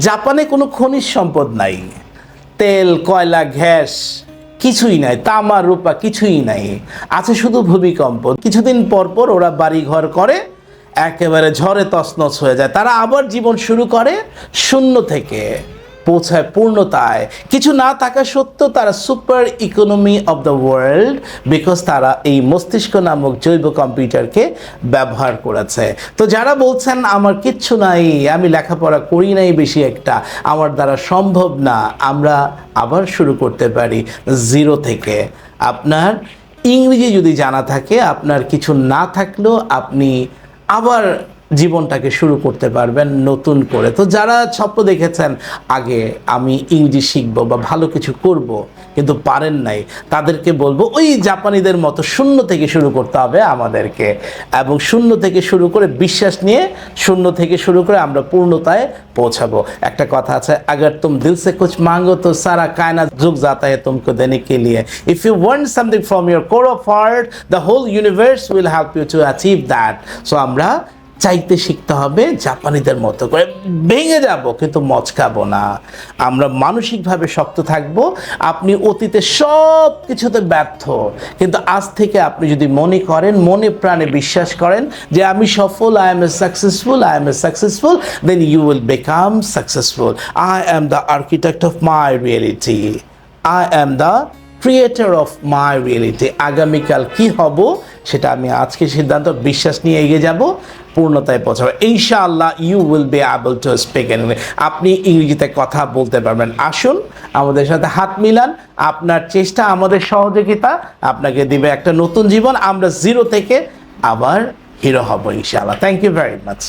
জাপানে কোনো খনিজ সম্পদ নাই। তেল, কয়লা, গ্যাস, কিছুই নাই। তামা, রূপা, কিছুই নাই। আছে শুধু ভূমিকম্প। কিছুদিন পরপর পর ওরা বাড়ি ঘর করে, একেবারে ঝড়ে তছনছ হয়ে যায়। তারা আবার জীবন শুরু করে শূন্য থেকে। পৌঁছায় পূর্ণতায়। কিছু না থাকা সত্ত্বেও তারা super economy of the world because তারা এই মস্তিষ্ক নামক জৈব কম্পিউটারকে ব্যবহার করেছে। তো যারা বলছেন, আমার কিচ্ছু নাই, আমি লেখাপড়া করি নাই বেশি একটা, আমার দ্বারা সম্ভব না, আমরা আবার শুরু করতে পারি জিরো থেকে। আপনার ইংরেজি যদি জানা থাকে, আপনার কিছু না থাকলেও আপনি আবার জীবনটাকে শুরু করতে পারবেন নতুন করে। তো যারা স্বপ্ন দেখেছেন, আগে আমি ইংরেজি শিখব বা ভালো কিছু করব, কিন্তু পারেন নাই, তাদেরকে বলব, ওই জাপানিদের মতো শূন্য থেকে শুরু করতে হবে আমাদেরকে। এবং শূন্য থেকে শুরু করে বিশ্বাস নিয়ে শূন্য থেকে শুরু করে আমরা পূর্ণতায় পৌঁছাবো। একটা কথা আছে, আগের তুম দিল সে কুছ মাঙ্গো, তো সারা কায়না যুগ জাতা হে দেনে কে লিয়ে। If you want something from your core of heart the whole universe will help you to achieve that so আমরা চাইতে শিখতে হবে জাপানিদের মতো করে। ভেঙে যাব, কিন্তু মচকাবো না। আমরা মানসিকভাবে শক্ত থাকব। আপনি অতীতে সব কিছুতে ব্যর্থ। কিন্তু আজ থেকে আপনি যদি মনে করেন, মনে প্রাণে বিশ্বাস করেন যে আমি সফল I am a successful I am a successful then you will become successful I am the architect of my reality I am the creator of my reality আগামীকাল কি হব সেটা আমি আজকে সিদ্ধান্ত বিশ্বাস নিয়ে এগিয়ে যাব, পূর্ণতায় পৌঁছাবো। ইনশাআল্লাহ you will be able to speak আপনি ইংরেজিতে কথা বলতে পারবেন। আসুন, আমাদের সাথে হাত মিলান। আপনার চেষ্টা, আমাদের সহযোগিতা আপনাকে দিবে একটা নতুন জীবন। আমরা জিরো থেকে আবার হিরো হব ইনশাআল্লাহ। Thank you very much